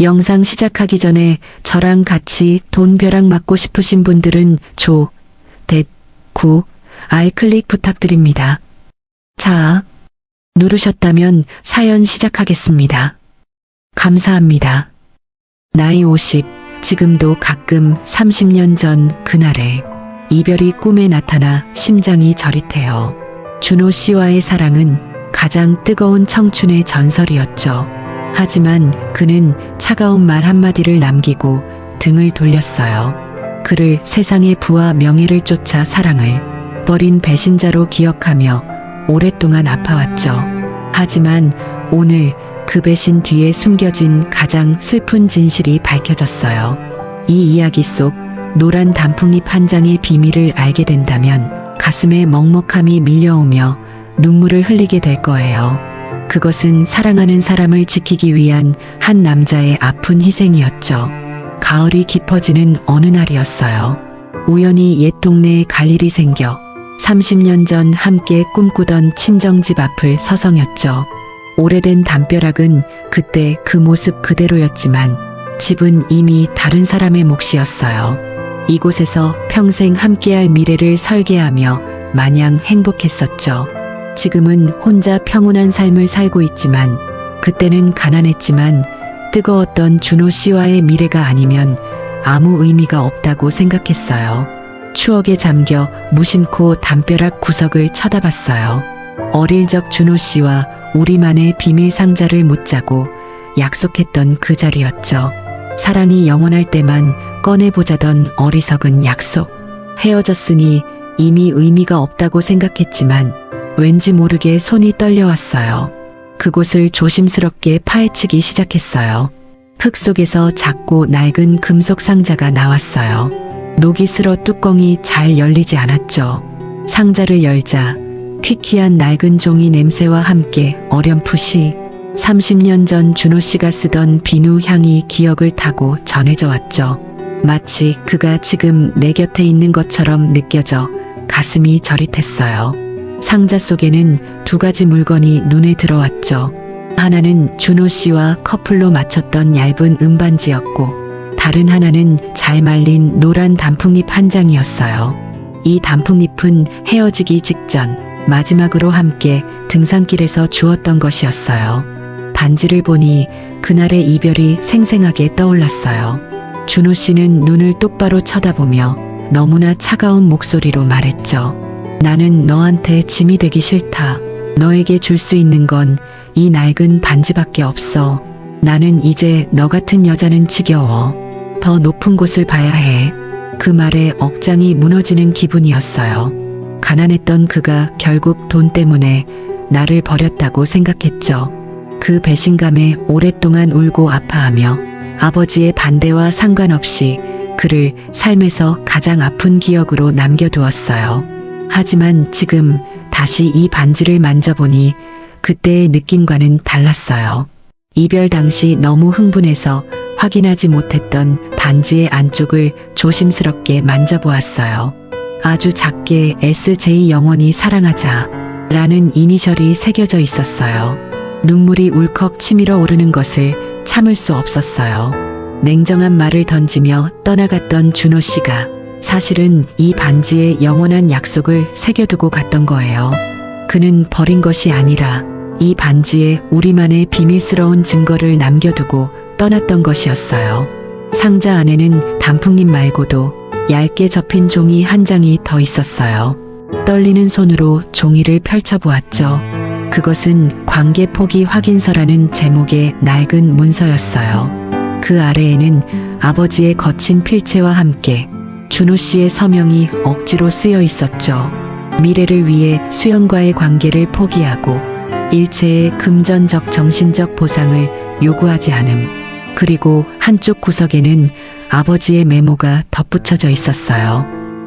영상 시작하기 전에 저랑 같이 돈 벼락 맞고 싶으신 분들은 조, 댓, 구, 알 클릭 부탁드립니다. 자, 누르셨다면 사연 시작하겠습니다. 감사합니다. 나이 50, 지금도 가끔 30년 전 그날에 이별이 꿈에 나타나 심장이 저릿해요. 준호 씨와의 사랑은 가장 뜨거운 청춘의 전설이었죠. 하지만 그는 차가운 말 한마디를 남기고 등을 돌렸어요. 그를 세상의 부와 명예를 쫓아 사랑을 버린 배신자로 기억하며 오랫동안 아파왔죠. 하지만 오늘 그 배신 뒤에 숨겨진 가장 슬픈 진실이 밝혀졌어요. 이 이야기 속 노란 단풍잎 한 장의 비밀을 알게 된다면 가슴에 먹먹함이 밀려오며 눈물을 흘리게 될 거예요. 그것은 사랑하는 사람을 지키기 위한 한 남자의 아픈 희생이었죠. 가을이 깊어지는 어느 날이었어요. 우연히 옛 동네에 갈 일이 생겨 30년 전 함께 꿈꾸던 친정집 앞을 서성였죠. 오래된 담벼락은 그때 그 모습 그대로였지만 집은 이미 다른 사람의 몫이었어요. 이곳에서 평생 함께할 미래를 설계하며 마냥 행복했었죠. 지금은 혼자 평온한 삶을 살고 있지만 그때는 가난했지만 뜨거웠던 준호 씨와의 미래가 아니면 아무 의미가 없다고 생각했어요. 추억에 잠겨 무심코 담벼락 구석을 쳐다봤어요. 어릴 적 준호 씨와 우리만의 비밀 상자를 묻자고 약속했던 그 자리였죠. 사랑이 영원할 때만 꺼내보자던 어리석은 약속. 헤어졌으니 이미 의미가 없다고 생각했지만 왠지 모르게 손이 떨려왔어요. 그곳을 조심스럽게 파헤치기 시작했어요. 흙 속에서 작고 낡은 금속 상자가 나왔어요. 녹이 슬어 뚜껑이 잘 열리지 않았죠. 상자를 열자 퀴퀴한 낡은 종이 냄새와 함께 어렴풋이 30년 전 준호 씨가 쓰던 비누 향이 기억을 타고 전해져 왔죠. 마치 그가 지금 내 곁에 있는 것처럼 느껴져 가슴이 저릿했어요. 상자 속에는 두 가지 물건이 눈에 들어왔죠. 하나는 준호 씨와 커플로 맞췄던 얇은 음반지였고, 다른 하나는 잘 말린 노란 단풍잎 한 장이었어요. 이 단풍잎은 헤어지기 직전 마지막으로 함께 등산길에서 주었던 것이었어요. 반지를 보니 그날의 이별이 생생하게 떠올랐어요. 준호 씨는 눈을 똑바로 쳐다보며 너무나 차가운 목소리로 말했죠. 나는 너한테 짐이 되기 싫다. 너에게 줄 수 있는 건 이 낡은 반지밖에 없어. 나는 이제 너 같은 여자는 지겨워. 더 높은 곳을 봐야 해. 그 말에 억장이 무너지는 기분이었어요. 가난했던 그가 결국 돈 때문에 나를 버렸다고 생각했죠. 그 배신감에 오랫동안 울고 아파하며 아버지의 반대와 상관없이 그를 삶에서 가장 아픈 기억으로 남겨두었어요. 하지만 지금 다시 이 반지를 만져보니 그때의 느낌과는 달랐어요. 이별 당시 너무 흥분해서 확인하지 못했던 반지의 안쪽을 조심스럽게 만져보았어요. 아주 작게 SJ 영원히 사랑하자 라는 이니셜이 새겨져 있었어요. 눈물이 울컥 치밀어 오르는 것을 참을 수 없었어요. 냉정한 말을 던지며 떠나갔던 준호 씨가 사실은 이 반지에 영원한 약속을 새겨두고 갔던 거예요. 그는 버린 것이 아니라 이 반지에 우리만의 비밀스러운 증거를 남겨두고 떠났던 것이었어요. 상자 안에는 단풍잎 말고도 얇게 접힌 종이 한 장이 더 있었어요. 떨리는 손으로 종이를 펼쳐보았죠. 그것은 관계 포기 확인서라는 제목의 낡은 문서였어요. 그 아래에는 아버지의 거친 필체와 함께 준호 씨의 서명이 억지로 쓰여 있었죠. 미래를 위해 수연과의 관계를 포기하고 일체의 금전적 정신적 보상을 요구하지 않음. 그리고 한쪽 구석에는 아버지의 메모가 덧붙여져 있었어요.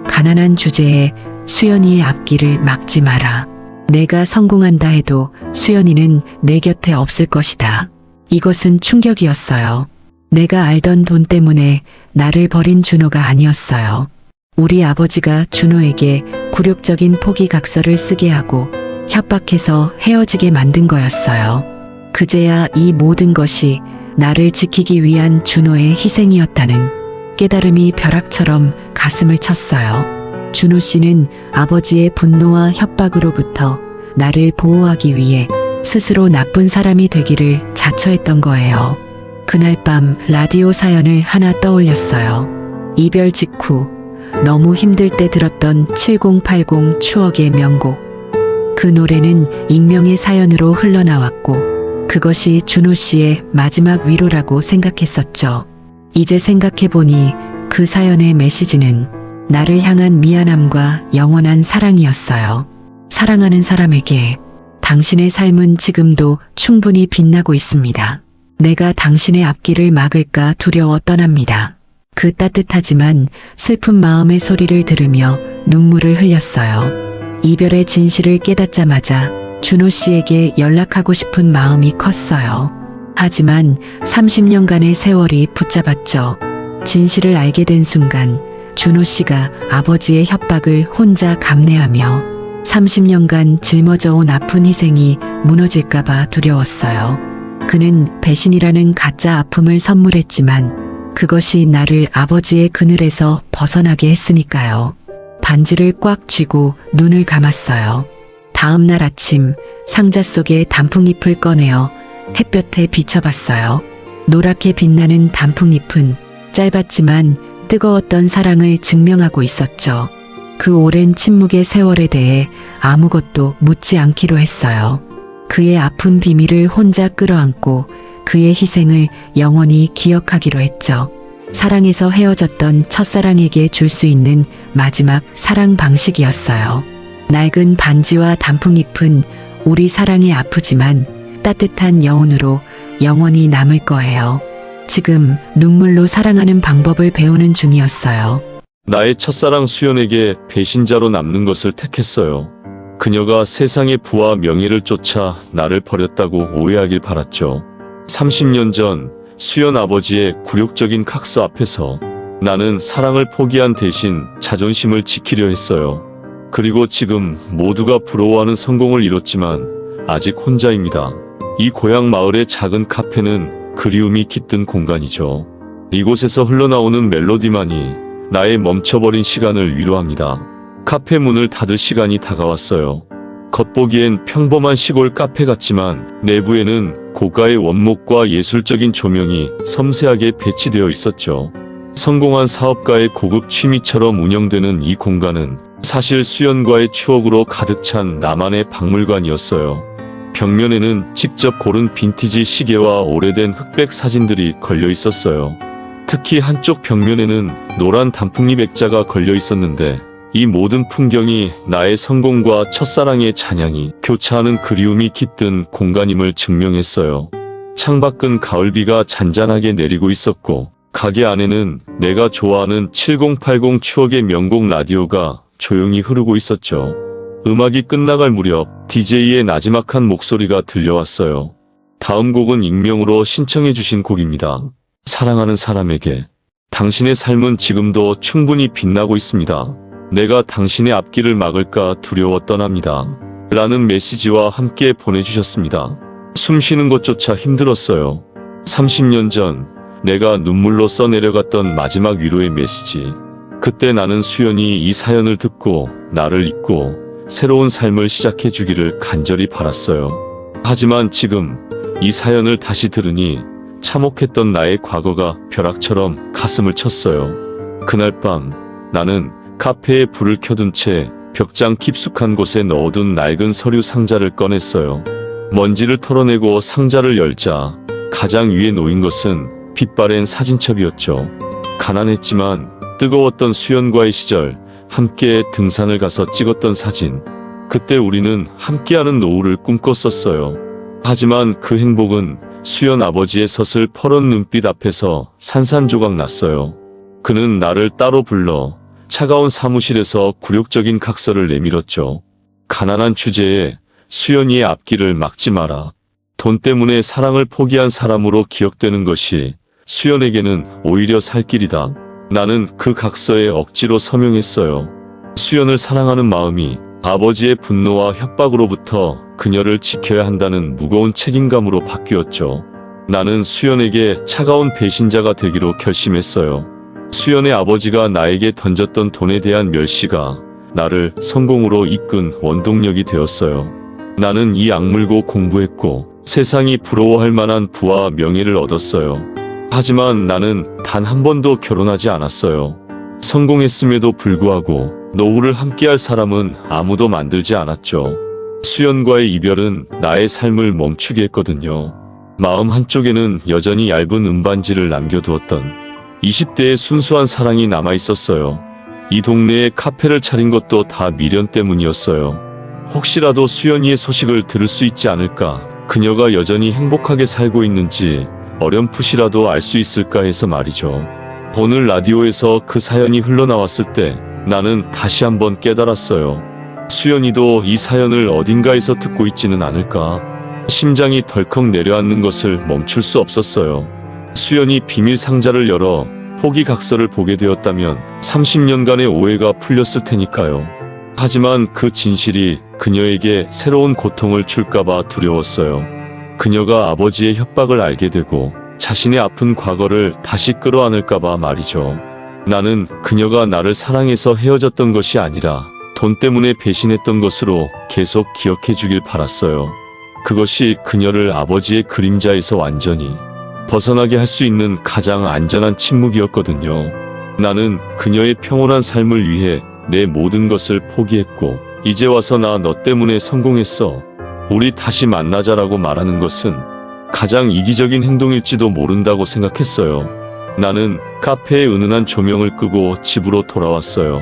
가난한 주제에 수연이의 앞길을 막지 마라. 내가 성공한다 해도 수연이는 내 곁에 없을 것이다. 이것은 충격이었어요. 내가 알던 돈 때문에 나를 버린 준호가 아니었어요. 우리 아버지가 준호에게 굴욕적인 포기 각서를 쓰게 하고 협박해서 헤어지게 만든 거였어요. 그제야 이 모든 것이 나를 지키기 위한 준호의 희생이었다는 깨달음이 벼락처럼 가슴을 쳤어요. 준호 씨는 아버지의 분노와 협박으로부터 나를 보호하기 위해 스스로 나쁜 사람이 되기를 자처했던 거예요. 그날 밤 라디오 사연을 하나 떠올렸어요. 이별 직후 너무 힘들 때 들었던 7080 추억의 명곡. 그 노래는 익명의 사연으로 흘러나왔고 그것이 준호 씨의 마지막 위로라고 생각했었죠. 이제 생각해보니 그 사연의 메시지는 나를 향한 미안함과 영원한 사랑이었어요. 사랑하는 사람에게 당신의 삶은 지금도 충분히 빛나고 있습니다. 내가 당신의 앞길을 막을까 두려워 떠납니다. 그 따뜻하지만 슬픈 마음의 소리를 들으며 눈물을 흘렸어요. 이별의 진실을 깨닫자마자 준호 씨에게 연락하고 싶은 마음이 컸어요. 하지만 30년간의 세월이 붙잡았죠. 진실을 알게 된 순간 준호 씨가 아버지의 협박을 혼자 감내하며 30년간 짊어져 온 아픈 희생이 무너질까봐 두려웠어요. 그는 배신이라는 가짜 아픔을 선물했지만 그것이 나를 아버지의 그늘에서 벗어나게 했으니까요. 반지를 꽉 쥐고 눈을 감았어요. 다음 날 아침 상자 속에 단풍잎을 꺼내어 햇볕에 비춰봤어요. 노랗게 빛나는 단풍잎은 짧았지만 뜨거웠던 사랑을 증명하고 있었죠. 그 오랜 침묵의 세월에 대해 아무것도 묻지 않기로 했어요. 그의 아픈 비밀을 혼자 끌어안고 그의 희생을 영원히 기억하기로 했죠. 사랑에서 헤어졌던 첫사랑에게 줄 수 있는 마지막 사랑 방식이었어요. 낡은 반지와 단풍잎은 우리 사랑이 아프지만 따뜻한 여운으로 영원히 남을 거예요. 지금 눈물로 사랑하는 방법을 배우는 중이었어요. 나의 첫사랑 수연에게 배신자로 남는 것을 택했어요. 그녀가 세상의 부와 명예를 쫓아 나를 버렸다고 오해하길 바랐죠. 30년 전 수연 아버지의 굴욕적인 각서 앞에서 나는 사랑을 포기한 대신 자존심을 지키려 했어요. 그리고 지금 모두가 부러워하는 성공을 이뤘지만 아직 혼자입니다. 이 고향 마을의 작은 카페는 그리움이 깃든 공간이죠. 이곳에서 흘러나오는 멜로디만이 나의 멈춰버린 시간을 위로합니다. 카페 문을 닫을 시간이 다가왔어요. 겉보기엔 평범한 시골 카페 같지만 내부에는 고가의 원목과 예술적인 조명이 섬세하게 배치되어 있었죠. 성공한 사업가의 고급 취미처럼 운영되는 이 공간은 사실 수연과의 추억으로 가득 찬 나만의 박물관이었어요. 벽면에는 직접 고른 빈티지 시계와 오래된 흑백 사진들이 걸려 있었어요. 특히 한쪽 벽면에는 노란 단풍잎 액자가 걸려 있었는데 이 모든 풍경이 나의 성공과 첫사랑의 찬양이 교차하는 그리움이 깃든 공간임을 증명했어요. 창밖은 가을비가 잔잔하게 내리고 있었고 가게 안에는 내가 좋아하는 7080 추억의 명곡 라디오가 조용히 흐르고 있었죠. 음악이 끝나갈 무렵 DJ의 나지막한 목소리가 들려왔어요. 다음 곡은 익명으로 신청해 주신 곡입니다. 사랑하는 사람에게 당신의 삶은 지금도 충분히 빛나고 있습니다. 내가 당신의 앞길을 막을까 두려워 떠납니다. 라는 메시지와 함께 보내주셨습니다. 숨 쉬는 것조차 힘들었어요. 30년 전 내가 눈물로 써내려갔던 마지막 위로의 메시지. 그때 나는 수연이 이 사연을 듣고 나를 잊고 새로운 삶을 시작해 주기를 간절히 바랐어요. 하지만 지금 이 사연을 다시 들으니 참혹했던 나의 과거가 벼락처럼 가슴을 쳤어요. 그날 밤 나는 카페에 불을 켜둔 채 벽장 깊숙한 곳에 넣어둔 낡은 서류 상자를 꺼냈어요. 먼지를 털어내고 상자를 열자 가장 위에 놓인 것은 빛바랜 사진첩이었죠. 가난했지만 뜨거웠던 수연과의 시절 함께 등산을 가서 찍었던 사진. 그때 우리는 함께하는 노후를 꿈꿨었어요. 하지만 그 행복은 수연 아버지의 서슬 퍼런 눈빛 앞에서 산산조각 났어요. 그는 나를 따로 불러 차가운 사무실에서 굴욕적인 각서를 내밀었죠. 가난한 주제에 수연이의 앞길을 막지 마라. 돈 때문에 사랑을 포기한 사람으로 기억되는 것이 수연에게는 오히려 살 길이다. 나는 그 각서에 억지로 서명했어요. 수연을 사랑하는 마음이 아버지의 분노와 협박으로부터 그녀를 지켜야 한다는 무거운 책임감으로 바뀌었죠. 나는 수연에게 차가운 배신자가 되기로 결심했어요. 수연의 아버지가 나에게 던졌던 돈에 대한 멸시가 나를 성공으로 이끈 원동력이 되었어요. 나는 이 악물고 공부했고 세상이 부러워할 만한 부와 명예를 얻었어요. 하지만 나는 단 한 번도 결혼하지 않았어요. 성공했음에도 불구하고 노후를 함께할 사람은 아무도 만들지 않았죠. 수연과의 이별은 나의 삶을 멈추게 했거든요. 마음 한쪽에는 여전히 얇은 은반지를 남겨두었던 20대의 순수한 사랑이 남아 있었어요. 이 동네에 카페를 차린 것도 다 미련 때문이었어요. 혹시라도 수연이의 소식을 들을 수 있지 않을까, 그녀가 여전히 행복하게 살고 있는지 어렴풋이라도 알 수 있을까 해서 말이죠. 오늘 라디오에서 그 사연이 흘러나왔을 때 나는 다시 한번 깨달았어요. 수연이도 이 사연을 어딘가에서 듣고 있지는 않을까. 심장이 덜컥 내려앉는 것을 멈출 수 없었어요. 수연이 비밀 상자를 열어 포기각서를 보게 되었다면 30년간의 오해가 풀렸을 테니까요. 하지만 그 진실이 그녀에게 새로운 고통을 줄까봐 두려웠어요. 그녀가 아버지의 협박을 알게 되고 자신의 아픈 과거를 다시 끌어안을까봐 말이죠. 나는 그녀가 나를 사랑해서 헤어졌던 것이 아니라 돈 때문에 배신했던 것으로 계속 기억해 주길 바랐어요. 그것이 그녀를 아버지의 그림자에서 완전히 벗어나게 할 수 있는 가장 안전한 침묵이었거든요. 나는 그녀의 평온한 삶을 위해 내 모든 것을 포기했고, 이제 와서 나 너 때문에 성공했어. 우리 다시 만나자라고 말하는 것은 가장 이기적인 행동일지도 모른다고 생각했어요. 나는 카페의 은은한 조명을 끄고 집으로 돌아왔어요.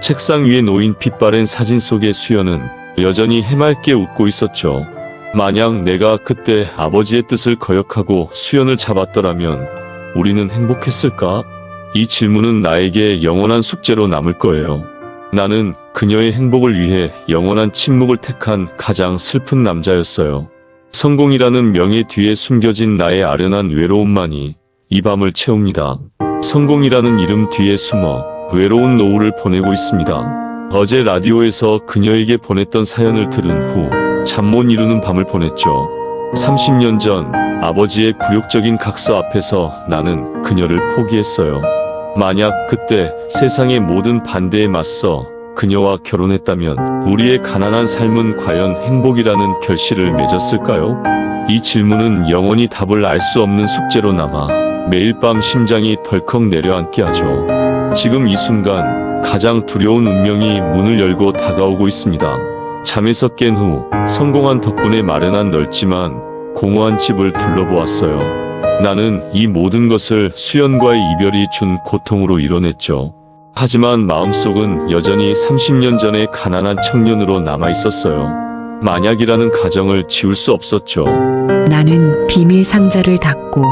책상 위에 놓인 빛바랜 사진 속의 수연은 여전히 해맑게 웃고 있었죠. 만약 내가 그때 아버지의 뜻을 거역하고 수연을 잡았더라면 우리는 행복했을까? 이 질문은 나에게 영원한 숙제로 남을 거예요. 나는 그녀의 행복을 위해 영원한 침묵을 택한 가장 슬픈 남자였어요. 성공이라는 명예 뒤에 숨겨진 나의 아련한 외로움만이 이 밤을 채웁니다. 성공이라는 이름 뒤에 숨어 외로운 노후를 보내고 있습니다. 어제 라디오에서 그녀에게 보냈던 사연을 들은 후 잠 못 이루는 밤을 보냈죠. 30년 전 아버지의 굴욕적인 각서 앞에서 나는 그녀를 포기했어요. 만약 그때 세상의 모든 반대에 맞서 그녀와 결혼했다면 우리의 가난한 삶은 과연 행복이라는 결실을 맺었을까요? 이 질문은 영원히 답을 알 수 없는 숙제로 남아 매일 밤 심장이 덜컥 내려앉게 하죠. 지금 이 순간 가장 두려운 운명이 문을 열고 다가오고 있습니다. 잠에서 깬 후 성공한 덕분에 마련한 넓지만 공허한 집을 둘러보았어요. 나는 이 모든 것을 수연과의 이별이 준 고통으로 이뤄냈죠. 하지만 마음속은 여전히 30년 전의 가난한 청년으로 남아 있었어요. 만약이라는 가정을 지울 수 없었죠. 나는 비밀 상자를 닫고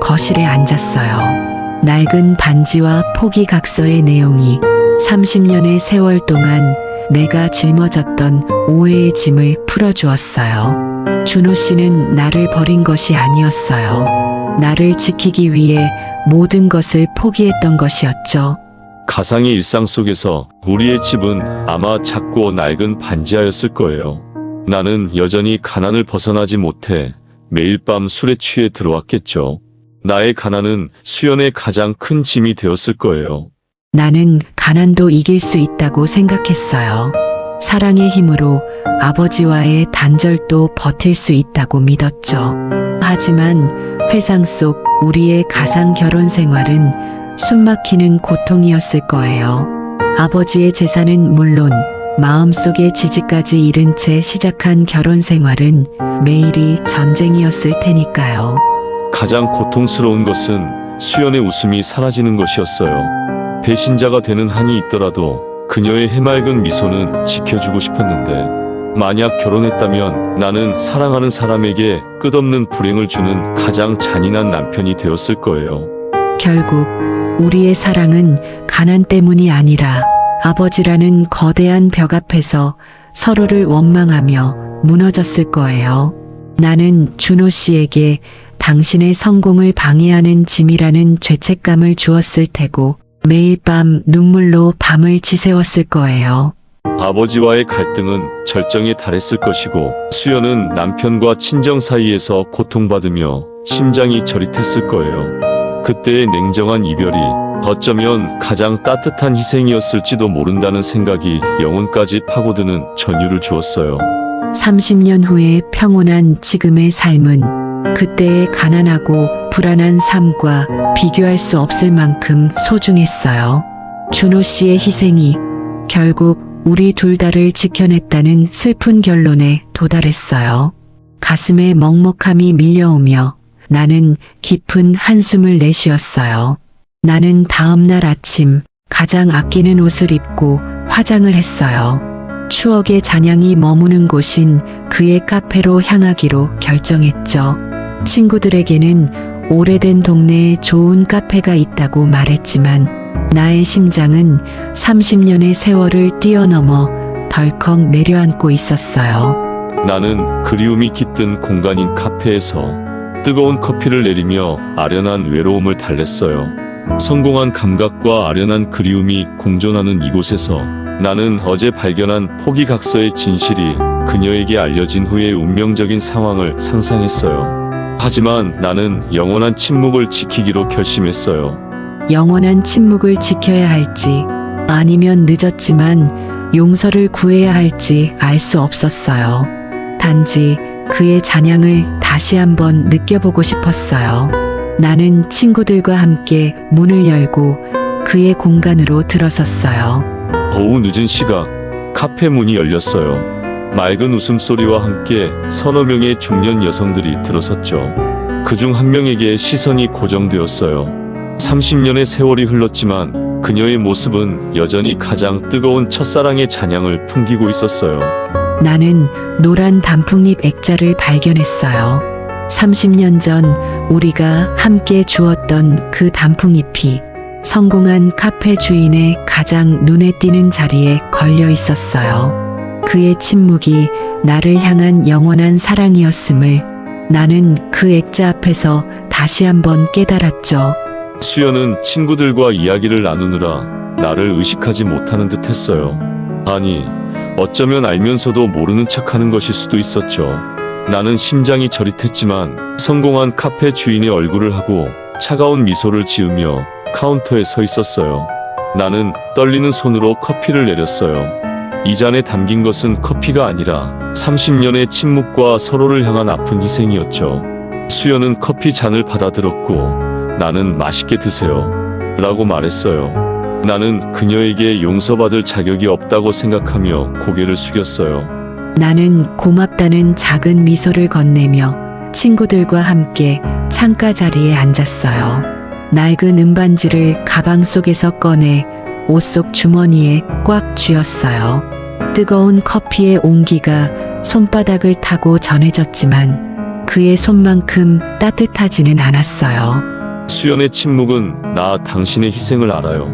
거실에 앉았어요. 낡은 반지와 포기 각서의 내용이 30년의 세월 동안 내가 짊어졌던 오해의 짐을 풀어주었어요. 준호 씨는 나를 버린 것이 아니었어요. 나를 지키기 위해 모든 것을 포기했던 것이었죠. 가상의 일상 속에서 우리의 집은 아마 작고 낡은 반지하였을 거예요. 나는 여전히 가난을 벗어나지 못해 매일 밤 술에 취해 들어왔겠죠. 나의 가난은 수연의 가장 큰 짐이 되었을 거예요. 나는 가난도 이길 수 있다고 생각했어요. 사랑의 힘으로 아버지와의 단절도 버틸 수 있다고 믿었죠. 하지만 회상 속 우리의 가상 결혼 생활은 숨막히는 고통이었을 거예요. 아버지의 재산은 물론 마음속의 지지까지 잃은 채 시작한 결혼 생활은 매일이 전쟁이었을 테니까요. 가장 고통스러운 것은 수연의 웃음이 사라지는 것이었어요. 배신자가 되는 한이 있더라도 그녀의 해맑은 미소는 지켜주고 싶었는데, 만약 결혼했다면 나는 사랑하는 사람에게 끝없는 불행을 주는 가장 잔인한 남편이 되었을 거예요. 결국 우리의 사랑은 가난 때문이 아니라 아버지라는 거대한 벽 앞에서 서로를 원망하며 무너졌을 거예요. 나는 준호 씨에게 당신의 성공을 방해하는 짐이라는 죄책감을 주었을 테고 매일 밤 눈물로 밤을 지새웠을 거예요. 아버지와의 갈등은 절정에 달했을 것이고 수연은 남편과 친정 사이에서 고통받으며 심장이 저릿했을 거예요. 그때의 냉정한 이별이 어쩌면 가장 따뜻한 희생이었을지도 모른다는 생각이 영혼까지 파고드는 전율을 주었어요. 30년 후에 평온한 지금의 삶은 그때의 가난하고 불안한 삶과 비교할 수 없을 만큼 소중했어요. 준호 씨의 희생이 결국 우리 둘 다를 지켜냈다는 슬픈 결론에 도달했어요. 가슴에 먹먹함이 밀려오며 나는 깊은 한숨을 내쉬었어요. 나는 다음날 아침 가장 아끼는 옷을 입고 화장을 했어요. 추억의 잔향이 머무는 곳인 그의 카페로 향하기로 결정했죠. 친구들에게는 오래된 동네에 좋은 카페가 있다고 말했지만 나의 심장은 30년의 세월을 뛰어넘어 덜컥 내려앉고 있었어요. 나는 그리움이 깃든 공간인 카페에서 뜨거운 커피를 내리며 아련한 외로움을 달랬어요. 성공한 감각과 아련한 그리움이 공존하는 이곳에서 나는 어제 발견한 포기각서의 진실이 그녀에게 알려진 후의 운명적인 상황을 상상했어요. 하지만 나는 영원한 침묵을 지키기로 결심했어요. 영원한 침묵을 지켜야 할지 아니면 늦었지만 용서를 구해야 할지 알 수 없었어요. 단지 그의 잔향을 다시 한번 느껴보고 싶었어요. 나는 친구들과 함께 문을 열고 그의 공간으로 들어섰어요. 오후 늦은 시각 카페 문이 열렸어요. 맑은 웃음소리와 함께 서너 명의 중년 여성들이 들어섰죠. 그 중 한 명에게 시선이 고정되었어요. 30년의 세월이 흘렀지만 그녀의 모습은 여전히 가장 뜨거운 첫사랑의 잔향을 풍기고 있었어요. 나는 노란 단풍잎 액자를 발견했어요. 30년 전 우리가 함께 주었던 그 단풍잎이 성공한 카페 주인의 가장 눈에 띄는 자리에 걸려 있었어요. 그의 침묵이 나를 향한 영원한 사랑이었음을 나는 그 액자 앞에서 다시 한번 깨달았죠. 수연은 친구들과 이야기를 나누느라 나를 의식하지 못하는 듯 했어요. 아니, 어쩌면 알면서도 모르는 척 하는 것일 수도 있었죠. 나는 심장이 저릿했지만 성공한 카페 주인의 얼굴을 하고 차가운 미소를 지으며 카운터에 서 있었어요. 나는 떨리는 손으로 커피를 내렸어요. 이 잔에 담긴 것은 커피가 아니라 30년의 침묵과 서로를 향한 아픈 희생이었죠. 수연은 커피 잔을 받아들었고 나는 맛있게 드세요. 라고 말했어요. 나는 그녀에게 용서받을 자격이 없다고 생각하며 고개를 숙였어요. 나는 고맙다는 작은 미소를 건네며 친구들과 함께 창가 자리에 앉았어요. 낡은 은반지를 가방 속에서 꺼내 옷 속 주머니에 꽉 쥐었어요. 뜨거운 커피의 온기가 손바닥을 타고 전해졌지만 그의 손만큼 따뜻하지는 않았어요. 수연의 침묵은 나 당신의 희생을 알아요.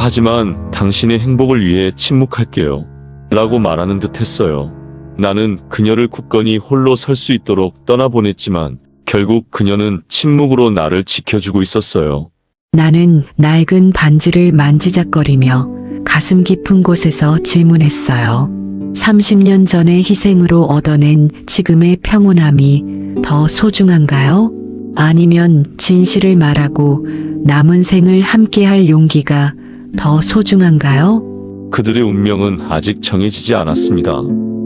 하지만 당신의 행복을 위해 침묵할게요. 라고 말하는 듯 했어요. 나는 그녀를 굳건히 홀로 설 수 있도록 떠나보냈지만 결국 그녀는 침묵으로 나를 지켜주고 있었어요. 나는 낡은 반지를 만지작거리며 가슴 깊은 곳에서 질문했어요. 30년 전의 희생으로 얻어낸 지금의 평온함이 더 소중한가요? 아니면 진실을 말하고 남은 생을 함께할 용기가 더 소중한가요? 그들의 운명은 아직 정해지지 않았습니다.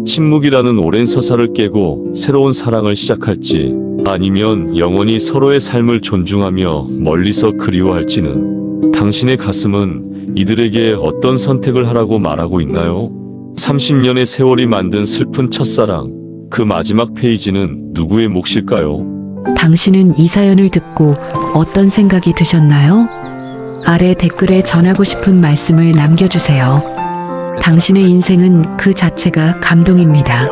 침묵이라는 오랜 서사를 깨고 새로운 사랑을 시작할지 아니면 영원히 서로의 삶을 존중하며 멀리서 그리워할지는 당신의 가슴은 이들에게 어떤 선택을 하라고 말하고 있나요? 30년의 세월이 만든 슬픈 첫사랑 그 마지막 페이지는 누구의 몫일까요? 당신은 이 사연을 듣고 어떤 생각이 드셨나요? 아래 댓글에 전하고 싶은 말씀을 남겨주세요. 당신의 인생은 그 자체가 감동입니다.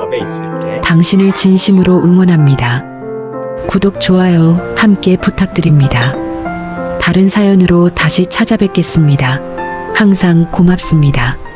당신을 진심으로 응원합니다. 구독, 좋아요 함께 부탁드립니다. 다른 사연으로 다시 찾아뵙겠습니다. 항상 고맙습니다.